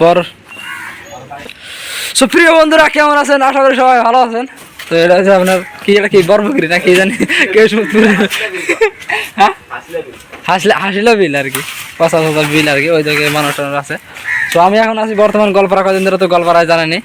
পর সুপ্রিয় বন্ধুরা কেমন আছেন? আশা করি সবাই ভালো আছেন। তো এটা হচ্ছে আপনার কি এটা কি বরফুকরি না কি জানি কেউ হ্যাঁ? হাসলে হাসিলে বিল আর কি পঁচাশ হাজার বিল আর কি ওই জায়গায় মানুষ আছে। তো আমি এখন আছি বর্তমান গল্পরা কদিন ধরে তো গল্পরায় জানেনি।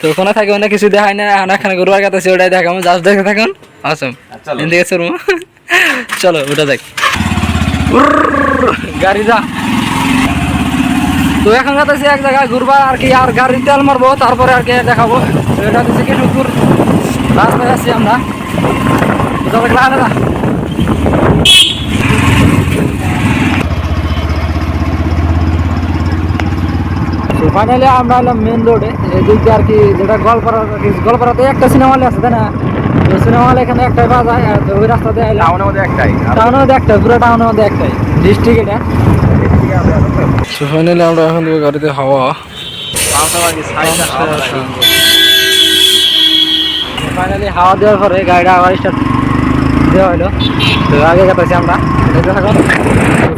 তো ওখানে থাকে অনেক কিছু দেখাই না এখন এখানে গরুয়ার কাছে ওটাই দেখাবো জাস্ট দেখে থাকুন। আসুন এদিকে চলবো চলো ওটা দেখ। গাড়ি যা। তো এখন যাতেছি এক জায়গায় ঘুরবা আর কি আর গাড়ির তেল মারবো তারপরে আর কি দেখাবো। তো এটা হচ্ছে কৃষ্ণপুর রাস্তায় আছি আমরা। তো চলো ক্লাস না। তো ফাইনালি আমরা এলাম মেন রোডে এদিক দিয়ে আর কি যেটা গল্পরা গল্পরাতে একটা সিনেমা হলে আছে তাই না? তো সিনেমা হলে এখানে একটাই বাজায় আর ওই রাস্তাতে টাউনের মধ্যে একটাই। টাউনের মধ্যে একটাই পুরো টাউনের মধ্যে একটাই। ডিস্ট্রিক্ট এটা। তো ফাইনালি আমরা এখন দেবো গাড়িতে হাওয়া। ফাইনালি হাওয়া দেওয়ার পরে গাড়িটা আবার স্টার্ট দেওয়া হলো। তো আগে আমরা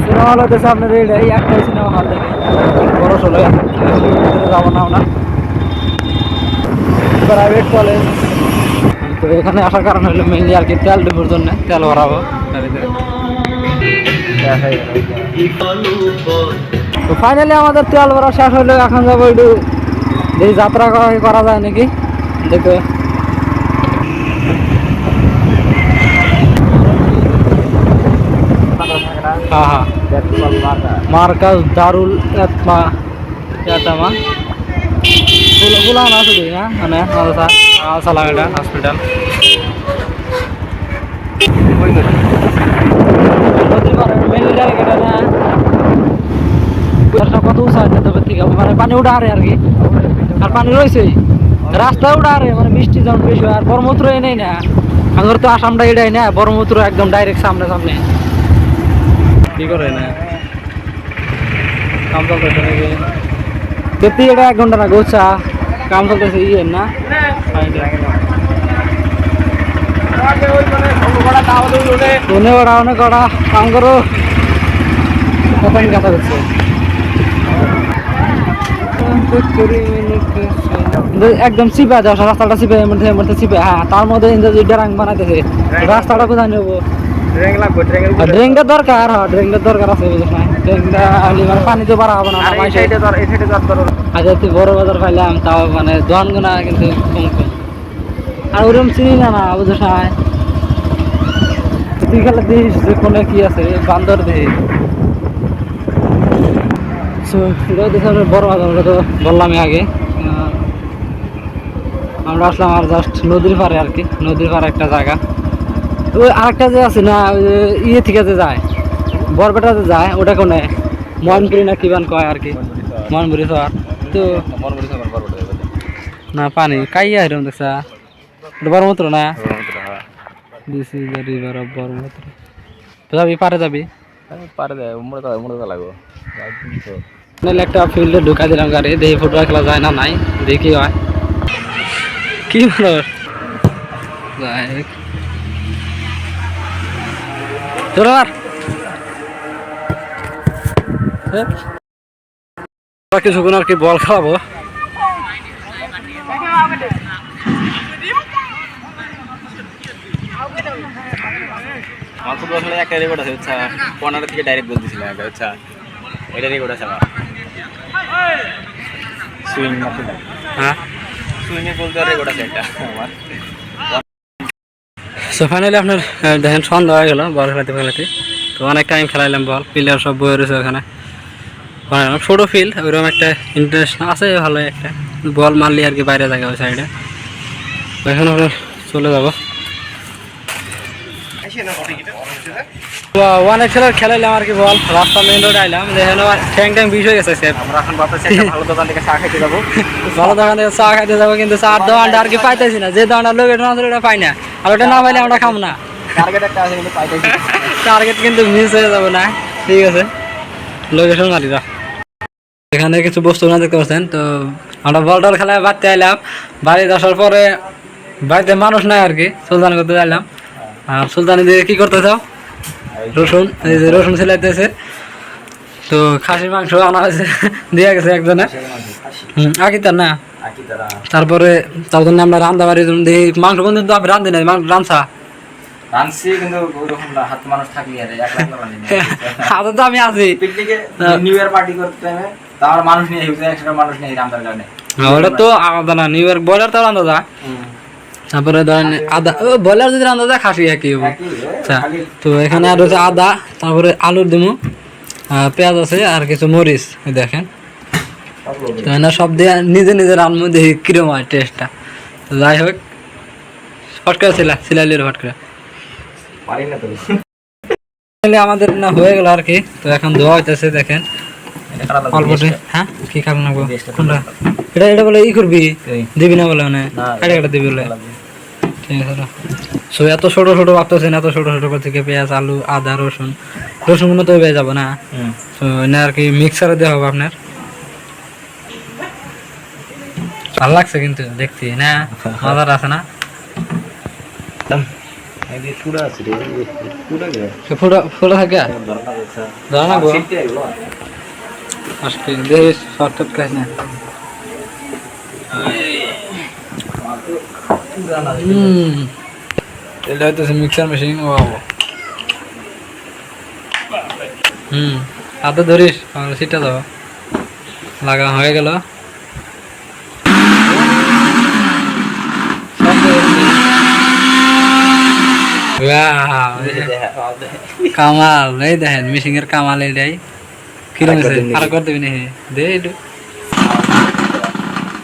সিনেমা হল হতেছে আপনার এই একটাই সিনেমা হল দেখে। বড় যাব না আমরা। প্রাইভেট কলেজ তো এখানে আসার কারণ হলো মেনলি আর কি তেল ডুবুর জন্য তেল ভরাবো। গাড়িতে। তো ফাইনালি আমাদের তেল ভরা শেষ হলো, এখন যাব একটু এই যাত্রা করা- করা যায় নাকি? দেখো হ্যাঁ হ্যাঁ। মার্কাজ দারুল এতমা এতমা। ফুল ফুলা না শুধু হ্যাঁ মানে মাদ্রাসা সালাম এটা হসপিটাল নদীর পাড়ে main জায়গা এটা না রাস্তা কত উঁচা আছে তবে থেকে মানে পানি উঠা আরে আর কি। আর পানি রয়েছেই রাস্তা উঠা আরে মানে বৃষ্টি যেমন বেশি আর ব্রহ্মপুত্র এই নেই না। আমার তো আসামটা এটাই না ব্রহ্মপুত্র একদম ডাইরেক্ট সামনে সামনে কি করে না? কাম চলতেছে নাকি? সত্যি এটা এক ঘণ্টা না গোছা। কাম চলতেছে ইয়ে না? ওরা অনেক কাম করো। কত কথা করছে একদম চিপা যাও রাস্তাটা চিপে মধ্যে মধ্যে চিপে হ্যাঁ তার মধ্যে ইন্দ্রজিৎ বানাইতেছে রাস্তাটা কোথায় নেব? ড্রেনটা দরকার হ্যাঁ ড্রেনটা দরকার আছে বুঝছ না ড্রেনটা আলি মানে পানি তো বাড়া হবে না আর এই মাইসে সাইডে ধর এই সাইডে ধর ধর। আচ্ছা তুই বড় বাজার পাইলাম তাও মানে দোয়ান কিন্তু কম কম। আর ওরকম চিনি না না বুঝছ না তুই খেলে দিস কোনে কি আছে বান্দর দেখিস। এটা দেখে বড় বাজার তো বললামই আগে। আমরা আসলাম আর জাস্ট নদীর পাড়ে আর কি, নদীর পাড়ে একটা জায়গা। ওই আরেকটা যে আছে না ইয়ে থেকে যে যায়, বরপেটা যে যায় ওটা কোনে ময়নপুরি না কিবান কয় আর কি? ময়নপুরি সর তো না, পানি। কাইয়া এরকম দেখছা। বরমত্র না? This is the river of Brahmaputra তো যাবি, পারে যাবি? পারে তো উমরে তো লাগবে। নাহলে একটা ফিল্ডে ঢুকা দিলাম গাড়ি দেখি ফুটবল খেলা যায় না নাই দেখি কি হয় কি মানুষ হ্যাঁ? কিছুক্ষণ আর কি বল খেলাবো আমার ফুটবল খেলে একটা রেকর্ড আছে আচ্ছা কর্নার থেকে ডাইরেক্ট একটা আচ্ছা এটা রেকর্ড আছে আমার। সুইং হ্যাঁ? আমার সো ফাইনালি আপনার দেখেন সন্ধ্যা হয়ে গেল বল খেলাতে খেলাতে। তো অনেক টাইম খেলাইলাম বল প্লেয়ার সব বয়ে রয়েছে ওখানে। বানালাম ছোটো ফিল্ড ওইরকম একটা ইন্টারেস্ট আছে ভালো একটা। বল মারলি আর কি বাইরে জায়গা ওই সাইডে এখন আমরা চলে যাব। অনেক খেলার খেলাইলাম আর কি বল? রাস্তা মেন রোডে আইলাম দেখেন ঠ্যাং ট্যাং বিষ হয়ে গেছে স্যার। আমরা এখন ভাবতেছি ভালো দোকান থেকে চা খাইতে যাব। ভালো দোকান থেকে চা খাইতে যাব কিন্তু চার দোকানটা আর কি পাইতেছি না। যে দোকানটা লোকের না ওটা পাই না। আর ওটা না পাইলে আমরা খাম না। টার্গেট একটা আছে কিন্তু পাইতেছি টার্গেট কিন্তু মিস হয়ে যাবে না। ঠিক আছে। লোকেশন মারিরা এখানে কিছু বস্তু না দেখতে পাচ্ছেন তো আমরা বল টল খেলায় বাড়তে আইলাম। বাড়িতে আসার পরে বাড়িতে মানুষ নাই আর কি সুলতান করতে যাইলাম আর সুলতানি দিয়ে কি করতে চাও রসুন এই যে রসুন সেলাইতেছে তো খাসির মাংস আনা হয়েছে দিয়ে গেছে একজনে। হুম আগে তার না তারপরে তার জন্য আমরা রান্না বাড়ি দিই মাংস বন্ধু তো আমি রান্ধি নাই মাংস হাত তো আমি আছি। নিউ ইয়ার পার্টি করতে তার মানুষ নিয়ে মানুষ নিয়ে রান্নার কারণে। ওটা তো আলাদা না নিউ ইয়র্ক ব্রয়লার তো রান্ধা যায় তারপরে ধরেন আদা, ও, ব্রয়লার যদি রান্ধা যায় খাসি একই হব। আচ্ছা তো এখানে আর হচ্ছে আদা, তারপরে আলুর দিমু পেঁয়াজ আছে, আর কিছু মরিচ দেখেন। তো সব দিয়ে নিজে নিজে রান্নু দেখি কিরম হয় টেস্টটা যাই হোক ফটকা ছিল সিলাইলের ফটকা আমাদের না হয়ে গেল আর কি, তো এখন ধোয়া হইতেছে, দেখেন। অল্প হ্যাঁ কি কারণ কোনটা? এটা এটা বলে ই করবি? দিবি না বলে মানে? না, এটা এটা দিবি বলে? ঠিক আছে সো এত ছোট ছোট ভাবতেছেন এত ছোট ছোট করে থেকে পেঁয়াজ আলু আদা রসুন। রসুনগুলো তো হয়ে যাব না। তো এনে আর কি মিক্সারে দেওয়া হবে আপনার? ভালো লাগছে কিন্তু দেখতে না? মজার আছে না? ফুটো থাকে? হুম। এটা হইতেছে মিক্সার মেশিন ও হুম। হাতে ধরিস আমার সিটটা দাও লাগা হয়ে গেল। কামাল এই দেখেন মিশিং এর কামাল এটাই। কিরম। আর করে দিবি নাকি দে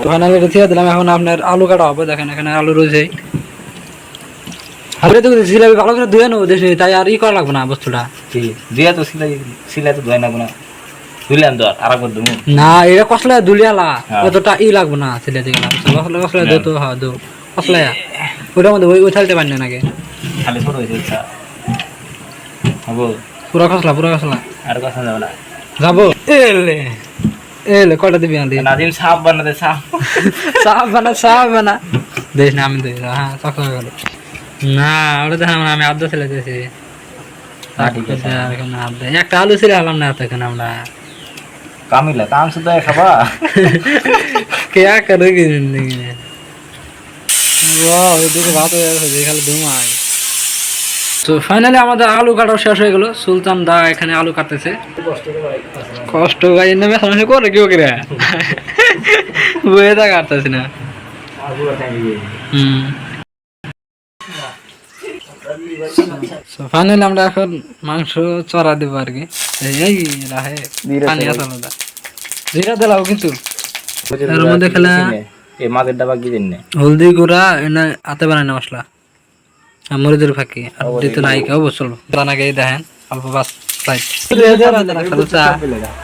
তো ফাইনালি এটা দিয়ে দিলাম এখন আপনার আলু কাটা হবে দেখেন এখানে আলু রয়েছে। হাতে তো জিলাপি ভালো করে ধুয়ে নেব দেশে তাই আর ই করা লাগবে না বস্তুটা। জি, তো সিলাই সিলাই তো ধোয় না। কোনো তো আর আরেকবার ধুমু। না এটা কসলা দুলিয়ালা হ্যাঁ। অতটা ই লাগবে না ছেলে দিকে কসলা কসলা দো তো হ্যাঁ দো কসলা ওটার মধ্যে ওই ওই থালতে না নাকি খালি ছোট হয়েছে আচ্ছা। হব। পুরো কসলা পুরো কসলা। আর কথা যাবে না। যাব। এলে। এলে কয়টা দিবি আনতে নাজিম সাপ বানাতে সাপ সাফ বানা সাফ বানা দেখ না আমি দেখ হ্যাঁ চকর গেল না ওটা আমরা আমি আদ্যা ছেলে দিয়েছি না, একটা আলু ছেলে হলাম না এত আমরা কামিলা কাম শুধু খাবা কে করে কি জিন্দগি ওয়াও এদিকে ভাত হয়ে গেছে যে খালি ধুমাই তো ফাইনালি আমাদের আলু কাটা শেষ হয়ে গেল। সুলতান দা এখানে আলু কাটতেছে। কষ্ট ভাই করে কেউ করে? বয়ে তা কাটতেছি না। ফাইনালি আমরা এখন মাংস চড়া দেবো আর কি। এই রাহে পানি আলাদা জিরা দিলাও কিন্তু। এর মধ্যে খেলা এই মাছের ডাবা কি দিন নে হলদি গুঁড়া এনে হাতে বানায় না মশলা। মরিদের ফাঁকি আর যেতে নাই কেউ বসল। দানা গিয়ে দেখেন অল্প বাস সাইড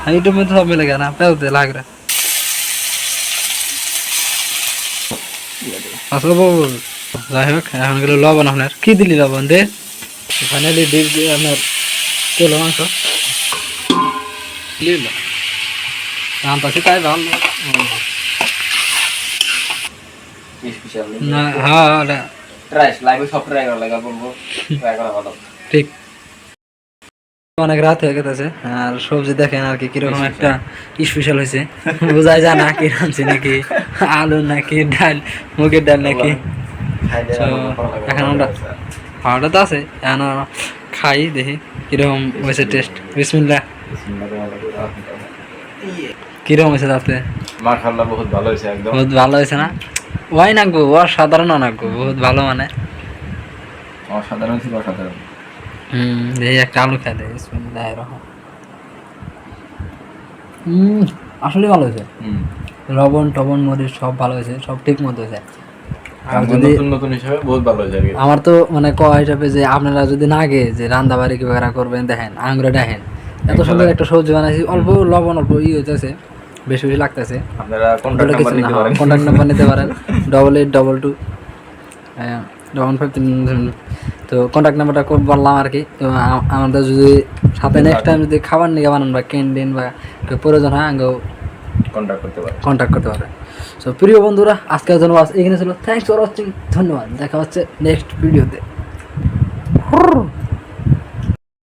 এইটা সব মিলে গেল পেলতে লাগরা আসলে যাই হোক এখন গেল লবণ আপনার। কি দিলি লবণ দে? ফাইনালি ডিপ দিয়ে আপনার তেল মাংস। দাম পাচ্ছি তাই ভালো হ্যাঁ ট্রাই লাইভে সব ট্রাই করা লাগা বলব ট্রাই করা ভালো। ঠিক। অনেক রাত হয়ে গেছে আর সবজি দেখেন আর কি কীরকম একটা স্পেশাল হয়েছে। বোঝাই যায় না কি রাঁধছি নাকি আলু নাকি ডাল মুগের ডাল নাকি। এখন আমরা খাওয়াটা তো আছে এখন খাই দেখি কীরকম হয়েছে টেস্ট বিসমিল্লা কীরকম হয়েছে তাতে? মাশাআল্লাহ বহুত ভালো হয়েছে একদম। বহুত ভালো হয়েছে না? ওয়াই নাকবো অসাধারণ অনাকবো বহুত ভালো মানে। অসাধারণ ছিল অসাধারণ। হুম দেখি একটা আলু খাই দেয় বিসমিল্লাহ রহমান। হুম আসলে ভালো হয়েছে। হুম। লবণ টবণ মরিচ সব ভালো হয়েছে সব ঠিক মতো হয়েছে। কি। আমার তো মানে কয় হিসাবে যে আপনারা যদি না গে যে রান্না বাড়ি কীভাবে করবেন দেখেন আঙুরে দেখেন এত সুন্দর একটা সবজি বানাইছি অল্প লবণ অল্প ই হইতেছে। বেশি বেশি লাগতেছে। আপনারা কন্ট্যাক্ট নাম্বার নিতে পারেন। Double eight double two double five তিন তো কন্ট্যাক্ট নাম্বারটা বললাম আর কি। তো আমাদের যদি সাথে নেক্সট টাইম যদি খাবার নিয়ে বানান বা ক্যান্টিন বা কেউ প্রয়োজন হয় আগে কন্ট্যাক্ট করতে পারেন। কন্ট্যাক্ট করতে পারে সো প্রিয় বন্ধুরা আজকের জন্য এখানে ছিল। থ্যাংকস ফর ওয়াচিং ধন্যবাদ। দেখা হচ্ছে নেক্সট ভিডিওতে